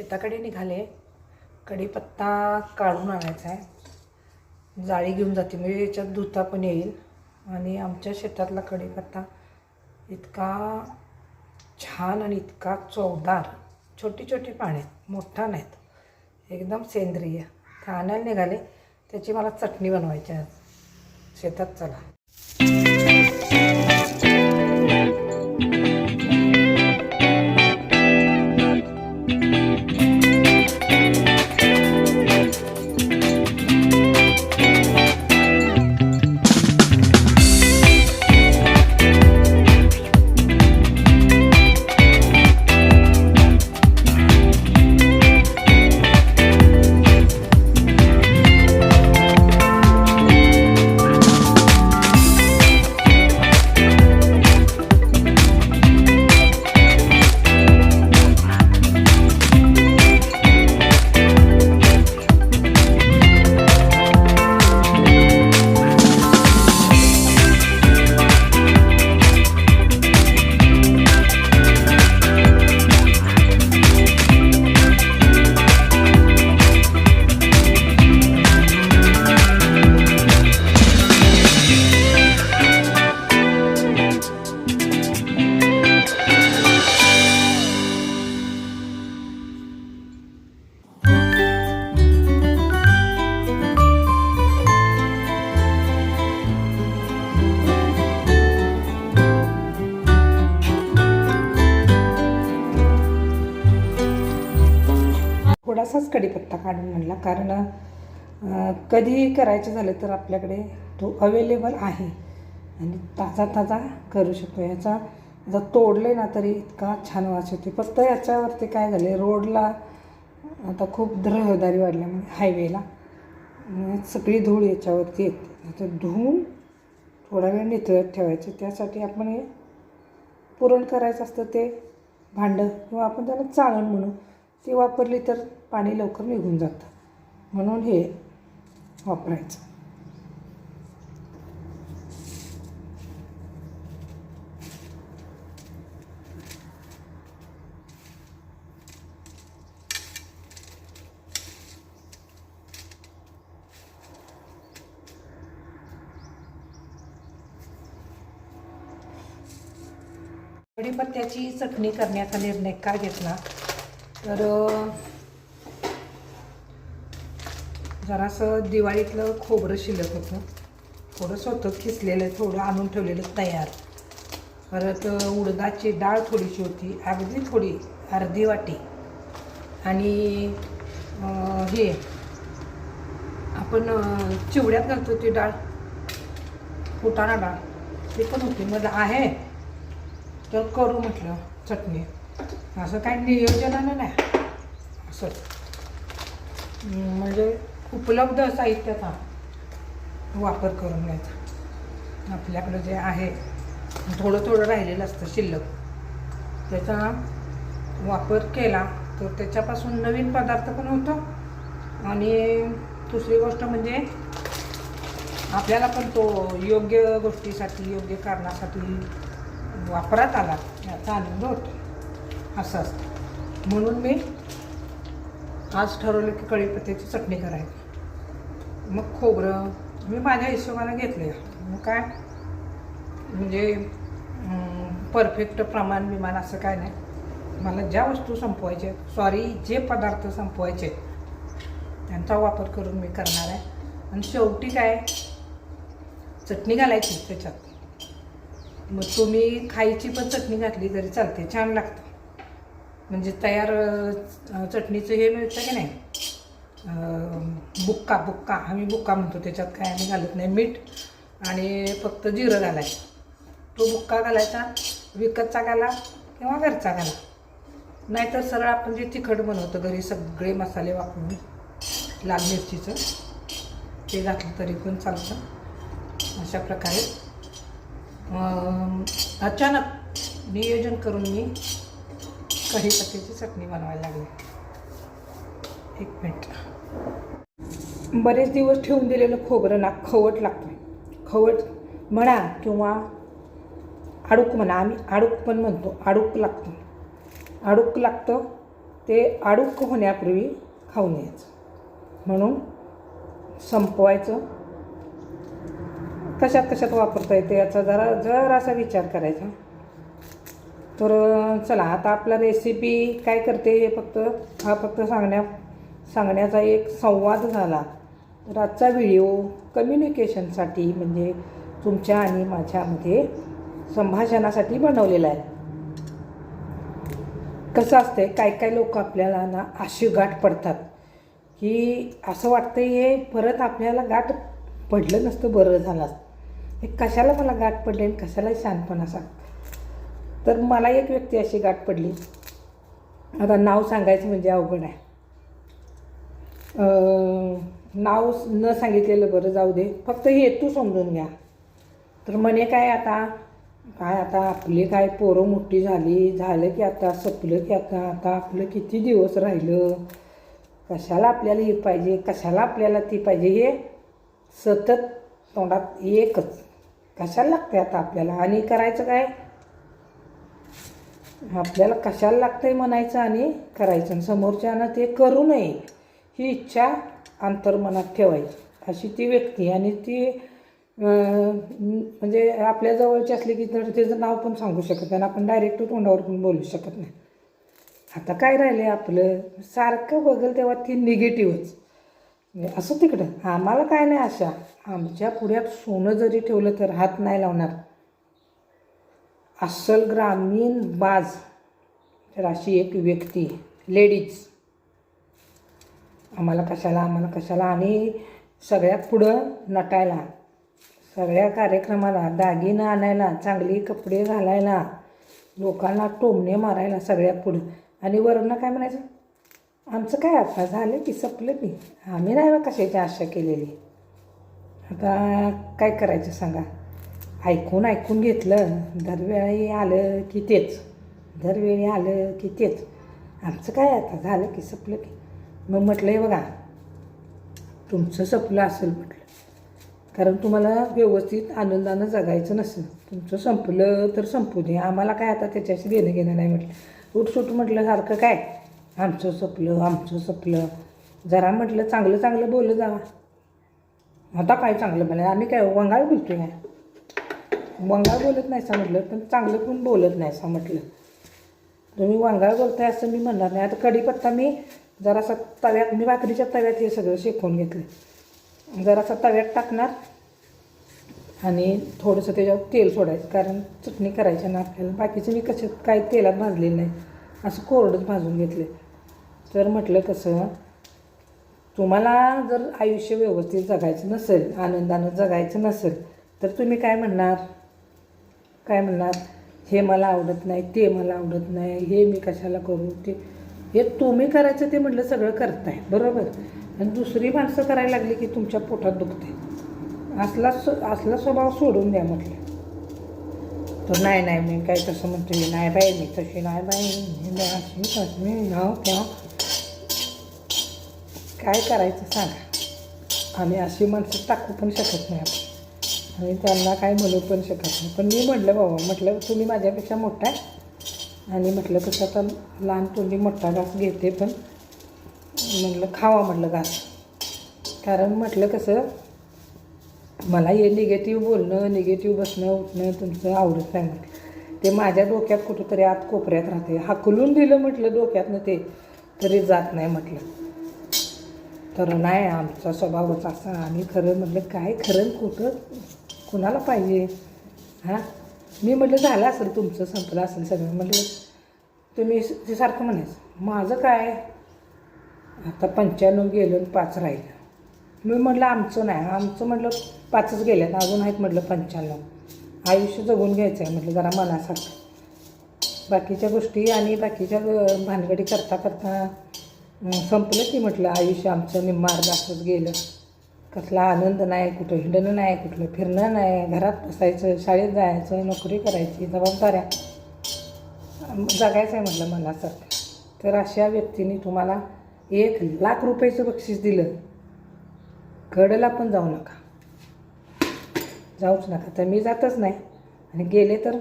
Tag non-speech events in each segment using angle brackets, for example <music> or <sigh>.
शेताकडे निघाले. कढीपत्ता काढून आणायचा आहे. जाळी घेऊन जाते. म्हणजे याच्यात धुता पण येईल. आणि आमच्या शेतातला कढीपत्ता इतका छान आणि इतका चवदार. छोटी छोटी पाने आहेत. मोठा नाहीत. एकदम सेंद्रिय. तर आणायला निघाले. त्याची मला चटणी बनवायची आहे आज. शेतात चला. असाच कढीपत्ता काढून आणला कारण कधीही करायचं झालं तर आपल्याकडे तो अवेलेबल आहे. आणि ताजा ताजा करू शकतो. याचा जर तोडले ना तरी इतका छान वास होते फक्त याच्यावरती काय झाले रोडला आता खूप रहदारी वाढल्यामुळे हायवेला सगळी धूळ याच्यावरती येते. तर धुवून थोडा वेळ नितळत ठेवायचे. त्यासाठी आपण हे पुरण करायचं असतं ते भांडं किंवा आपण त्याला चाळण म्हणू. ती वापरली तर पाणी लवकर निघून जातं. म्हणून हे वापरायचं. कढीपत्त्याची चटणी करण्याचा निर्णय का घेतला? तर जरासं दिवाळीतलं खोबरं शिल्लक होतं. थोडंसं होतं खिसलेलं थोडं आणून ठेवलेलं तयार. परत उडदाची डाळ थोडीशी होती अगदी थोडी अर्धी वाटी. आणि हे आपण चिवड्यात घालतो ती डाळ. फुटाणा डाळ. ती पण होती. मग आहे. तर करू म्हटलं चटणी. असं काही नियोजनानं नाही. असं. म्हणजे उपलब्ध साहित्याचा वापर करून घ्यायचा. आपल्याकडं जे आहे थोडं थोडं राहिलेलं असतं शिल्लक. त्याचा वापर केला तर त्याच्यापासून नवीन पदार्थ पण होतो. आणि दुसरी गोष्ट म्हणजे आपल्याला पण तो योग्य गोष्टीसाठी योग्य कारणासाठी वापरात आला याचा आनंद होतो. असं असतं. म्हणून मी आज ठरवलं की कढीपत्त्याची चटणी करायची. मग खोबरं मी माझ्या हिशोबानं घेतले मग काय? म्हणजे परफेक्ट प्रमाण विमान असं काय नाही. मला ज्या वस्तू संपवायच्या सॉरी जे पदार्थ संपवायचे त्यांचा वापर करून मी करणार आहे. आणि शेवटी काय? चटणी घालायची त्याच्यात. मग तुम्ही खायची पण चटणी घातली तरी चालते छान लागतं. म्हणजे तयार चटणीचं हे मिळतं की नाही? बुक्का बुक्का. आम्ही बुक्का म्हणतो त्याच्यात काय आम्ही घालत नाही. मीठ आणि फक्त जिरं घालायचं. तो बुक्का घालायचा विकतचा घाला किंवा घरचा घाला. नाहीतर सरळ आपण जे तिखट बनवतो घरी सगळे मसाले वापरून लाल मिरचीचं ते घातलं तरी पण चालतं. अशा प्रकारे. अचानक नियोजन करून मी कढीपत्त्याची चटणी बनवायला लागली. एक मिनिट. बरेच दिवस ठेवून दिलेलं खोबरं ना खवट लागतं खवट म्हणा किंवा आडूक म्हणा आम्ही आडूक पण म्हणतो आडूक लागतं. आडूक लागतं ते आडूक होण्यापूर्वी खाऊन यायचं म्हणून संपवायचं. कशात कशात वापरता येते याचा जरा जरासा विचार करायचा. तर चला आता आपला रेसिपी काय करते हे फक्त हा फक्त सांगण्या सांगण्याचा एक संवाद झाला. तर आजचा व्हिडिओ कम्युनिकेशनसाठी म्हणजे तुमच्या आणि माझ्यामध्ये संभाषणासाठी बनवलेला आहे. कसं असते काय काय लोक आपल्याला ना अशी गाठ पडतात की असं वाटतं हे परत आपल्याला गाठ पडलं नसतं बरं झालं हे कशाला मला गाठ पडले आणि कशाला शहाणपणा सांग तर मला एक व्यक्ती अशी गाठ पडली. आता नाव सांगायचं म्हणजे अवघड आहे. नाव न सांगितलेलं बरं जाऊ दे. फक्त हेतू समजून घ्या. तर म्हणे काय आता? काय आता आपली काय पोरं मोठी झाली झालं की आता सपलं की आता आता आपलं किती दिवस राहिलं? कशाला आपल्याला हे पाहिजे? कशाला आपल्याला ती पाहिजे? हे सतत तोंडात एकच. कशाला लागते आता आपल्याला? आणि करायचं काय? आपल्याला कशाला लागतंय म्हणायचं आणि करायचं. आणि समोरच्यानं ते करू नये. ही इच्छा अंतर्मनात ठेवायची. अशी ती व्यक्ती आणि ती म्हणजे आपल्या जवळची असली की तर त्याचं नाव पण सांगू शकत नाही आणि आपण डायरेक्ट तोंडावर पण बोलू शकत नाही. आता काय राहिले आपलं? सारखं बघल तेव्हा ती निगेटिव्हच म्हणजे असं तिकडं. आम्हाला काय नाही अशा आमच्या पुढ्यात सोनं जरी ठेवलं तर हात नाही लावणार. अस्सल ग्रामीण बाज. तर अशी एक व्यक्ती लेडीज. आम्हाला कशाला आम्हाला कशाला? आणि सगळ्यात पुढं नटायला. सगळ्या कार्यक्रमाला दागिनं आणायला चांगली कपडे घालायला लोकांना टोमणे मारायला सगळ्यात पुढं. आणि वरून काय म्हणायचं? आमचं काय आता झालं की संपलं की? आम्ही नाही कशाची आशा केलेली. आता काय करायचं सांगा? ऐकून ऐकून घेतलं दरवेळी आलं की तेच दरवेळी आलं की तेच. आमचं काय आता झालं की सपलं की? मग म्हटलं हे बघा तुमचं सपलं असेल म्हटलं. कारण तुम्हाला व्यवस्थित आनंदानं जगायचं नसेल. तुमचं संपलं तर संपू दे. आम्हाला काय आता त्याच्याशी देणं घेणं नाही म्हटलं. उठसूट म्हटलं सारखं काय? आमचं सपलं आमचं सपलं. जरा म्हटलं चांगलं चांगलं बोललं जावा. आता काय चांगलं म्हणे आम्ही काय वंगाळ बोलतो काय? वंगाळ बोलत नाही सा म्हटलं पण चांगलं पण बोलत नाही सा म्हटलं. तुम्ही वंगाळ बोलताय असं मी म्हणणार नाही. आता कढीपत्ता मी जरासा तव्यात मी भाकरीच्या तव्यात हे सगळं शेकून घेतलं जरासा तव्यात टाकणार आणि थोडंसं त्याच्यावर तेल सोडायचं कारण चटणी करायची ना आपल्याला बाकीचं मी कसं काय तेलात भाजलेलं नाही असं कोरडंच भाजून घेतलं तर म्हटलं कसं तुम्हाला जर आयुष्य व्यवस्थित जगायचं नसेल आनंदानं जगायचं नसेल तर तुम्ही काय म्हणणार? काय म्हणणार? हे मला आवडत नाही ते मला आवडत नाही हे मी कशाला करू? ते हे तुम्ही करायचं ते म्हटलं सगळं करताय. बरोबर? आणि दुसरी माणसं करायला लागली की तुमच्या पोटात दुखते असला सो असला स्वभाव सोडून द्या म्हटलं. तर नाही नाही मी काय तसं म्हणते नाही बाई मी तशी नाही बाई. मी नाही अशी तशी ह्या त्या काय करायचं सांगा. आम्ही अशी माणसं टाकू पण शकत नाही आपण. आणि त्यांना काय म्हणू पण शकत नाही. पण मी म्हटलं बाबा म्हटलं तुम्ही माझ्यापेक्षा मोठा आहे. आणि म्हटलं कसं आता लहान तुम्ही मोठा घास घेते पण म्हटलं खावा म्हटलं घास. कारण म्हटलं कसं मला हे निगेटिव्ह बोलणं निगेटिव्ह बसणं उठणं तुमचं आवडत नाही म्हटलं. ते माझ्या डोक्यात कुठंतरी आत कोपऱ्यात राहते. हाकलून दिलं म्हटलं डोक्यातनं ते तरी जात नाही म्हटलं. तर नाही आमचा स्वभावच असा. आणि खरं म्हटलं काय खरं कुठं खोटं कुणाला पाहिजे? हां? मी म्हटलं झालं असेल तुमचं संपलं असेल सगळं. म्हटलं तुम्ही ते सारखं म्हणायचं माझं काय? आता पंच्याण्णव गेलं आणि पाच राहिलं. मी म्हटलं आमचं नाही. आमचं म्हटलं पाचच गेल्यात अजून आहेत म्हटलं पंच्याण्णव. आयुष्य जगून घ्यायचं आहे म्हटलं जरा मनासारखं. बाकीच्या गोष्टी आणि बाकीच्या भानगडी करता करता संपलं की म्हटलं आयुष्य आमचं निम्मार्ग असंच गेलं. कसला आनंद नाही कुठं हिंडणं नाही कुठलं फिरणं नाही घरात बसायचं शाळेत जायचं नोकरी करायची जबाबदाऱ्या. जगायचं आहे म्हटलं मनासारखं. तर अशा व्यक्तीने तुम्हाला एक लाख रुपयाचं बक्षीस दिलं. कडला पण जाऊ नका. जाऊच नका. तर मी जातच नाही. आणि गेले तर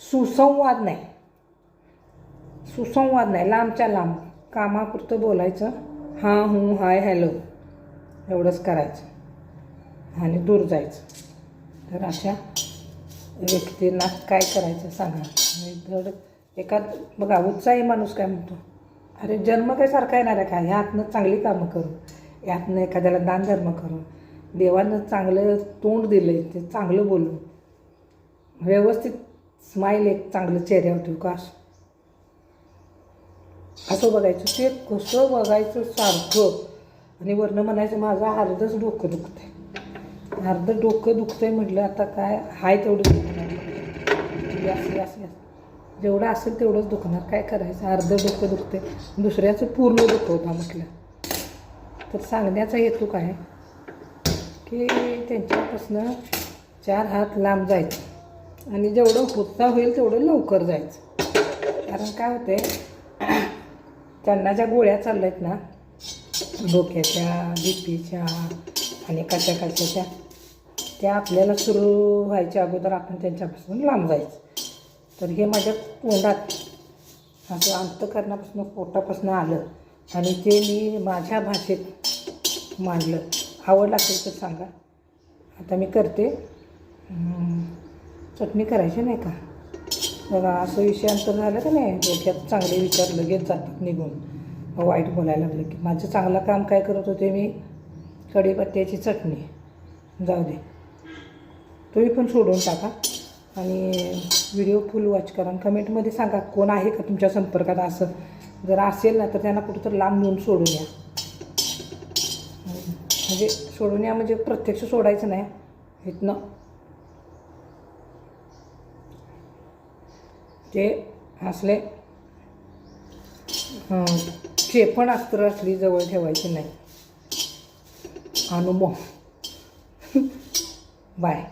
सुसंवाद नाही. सुसंवाद नाही. लांबच्या लांब. कामापुरतं बोलायचं. हां हूं हाय हॅलो. एवढंच करायचं. आणि दूर जायचं. तर अशा व्यक्तींना काय करायचं सांगा. आणि धड एका बघा उत्साही माणूस काय म्हणतो? अरे जन्म काय सारखा येणार आहे का ह्यातनं चांगली कामं करू. यातनं एखाद्याला दानधर्म करू. देवानं चांगलं तोंड दिलं आहे ते चांगलं बोलू. व्यवस्थित स्माईल एक चांगलं चेहऱ्यावर ठेवू का? असं. असं बघायचं. ते कसं बघायचं सारखं. आणि वरनं म्हणायचं माझं अर्धच डोकं दुखतंय. अर्धं डोकं दुखतंय म्हटलं आता काय हाय तेवढं दुखणार. म्हणजे असं जेवढं असेल तेवढंच दुखणार. काय करायचं? अर्धं डोकं दुखते दुसऱ्याचं पूर्ण दुखवता म्हटलं. तर सांगण्याचा हेतू काय? की त्यांच्यापासनं चार हात लांब जायचं. आणि जेवढं होता होईल तेवढं लवकर जायचं. कारण काय होते त्यांना ज्या गोळ्या चालल्या आहेत ना डोक्याच्या बी पीच्या आणि कशा कशाच्या त्या आपल्याला सुरू व्हायच्या अगोदर आपण त्यांच्यापासून लांब जायचं. तर हे माझ्या तोंडात असं अंतकरणापासून पोटापासून आलं. आणि ते मी माझ्या भाषेत मांडलं. आवड असेल तर सांगा. आता मी करते. चटणी करायची नाही का? बघा असं विषयांतर झालं का नाही? डोक्यात चांगले विचार लगेच जातात निघून. वाईट बोलायला लागलं की माझं चांगलं काम काय करत होते मी? कढीपत्त्याची चटणी. जाऊ दे. तुम्ही पण सोडून टाका. आणि व्हिडिओ फुल वॉच करा. आणि कमेंटमध्ये सांगा कोण आहे का तुमच्या संपर्कात असं? जर असेल ना तर त्यांना कुठंतरी लांब नेऊन सोडून या. म्हणजे सोडून या म्हणजे प्रत्यक्ष सोडायचं नाही. इथनं. ते असले चेपण अस्त्र असली जवळ ठेवायची नाही. अनुभव. <laughs> बाय